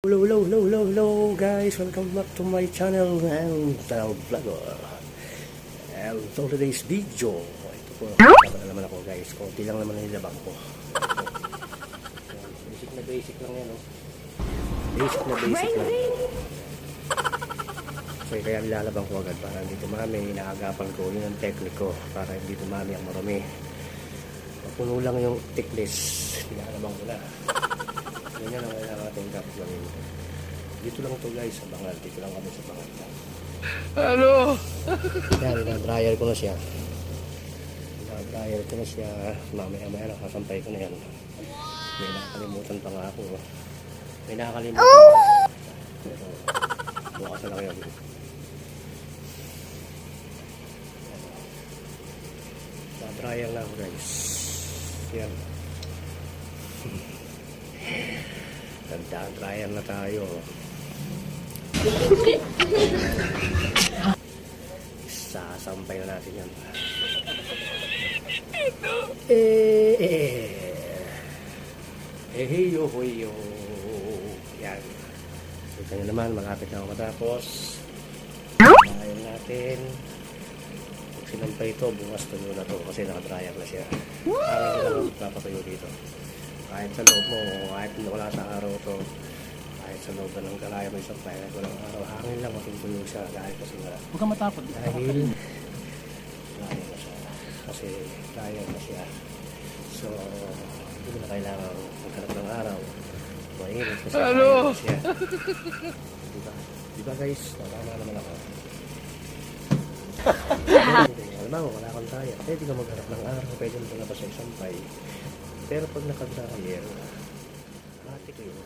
Hello, hello, hello, hello, hello guys! Welcome back to my channel and Tao Vlogger. And so today's video, ito po, na naman ako guys. Kunti lang naman ang nilabang ko. Basic na basic lang yan, oh. Basic na basic lang. So kaya nilalabang ko agad para hindi tumami. Inaagapan ko yun ang technique ko para hindi tumami ang marumi. Mapuno lang yung thickness. Nilalabang ko na. Ganyan ang kailangan natin gawin. Dito lang to guys, sa bangal. Dito lang kami sa bangal. Ano? Yan, na-dryer ko na siya. Na-dryer ko na siya. Mamaya-maya nakasampay ko na yan. May nakakalimutan pa nga ako. May nakakalimutan pa. Pero, bukas na lang yun. Na-dryer na ako guys. Yan. Nagda-dryer na tayo. Sasampay na natin yan. Eh, eh, eh, heyo, heyo. Yan. Kita nyo naman, malapit na ako matapos. Ayaw natin. Pag sinampay ito, bukas tuyo na to kasi nakadryer na siya. Parang hindi na magpapatuyo dito. Kahit sa loob mo, kahit wala sa araw to, kahit sa loob ng kalaya mo isang tayo, walang araw, hangin lang matutuyo siya dahil kasi nga Huwag kang matakot. dahil kaya na siya. Kasi kaya na siya. So, hindi mo na kailangan maghanap ng araw. Mainit kasi Ano? kaya na siya. Diba? Diba guys? Tama naman ako. Alam mo, wala kang kaya. Pwede ka maghanap ng araw. Pwede mo palabas sa isang pay. Pero pag nakadryer, ate ko yun.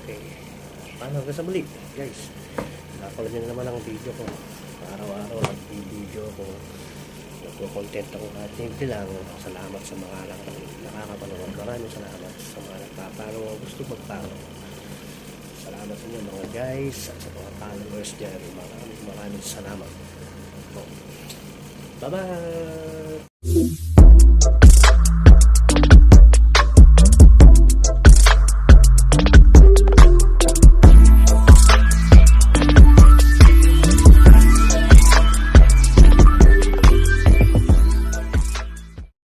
Okay. Paano hanggang sa muli, guys? Napala nyo na naman ang video ko. Araw-araw nag-video ko. Nagko-content ako kahit hindi lang. Salamat sa mga nak- nakakapanood. Maraming salamat sa mga nagpapalo. Gusto magpalo. Salamat sa inyo mga guys at sa mga followers dyan. Maraming maraming salamat. Bye-bye!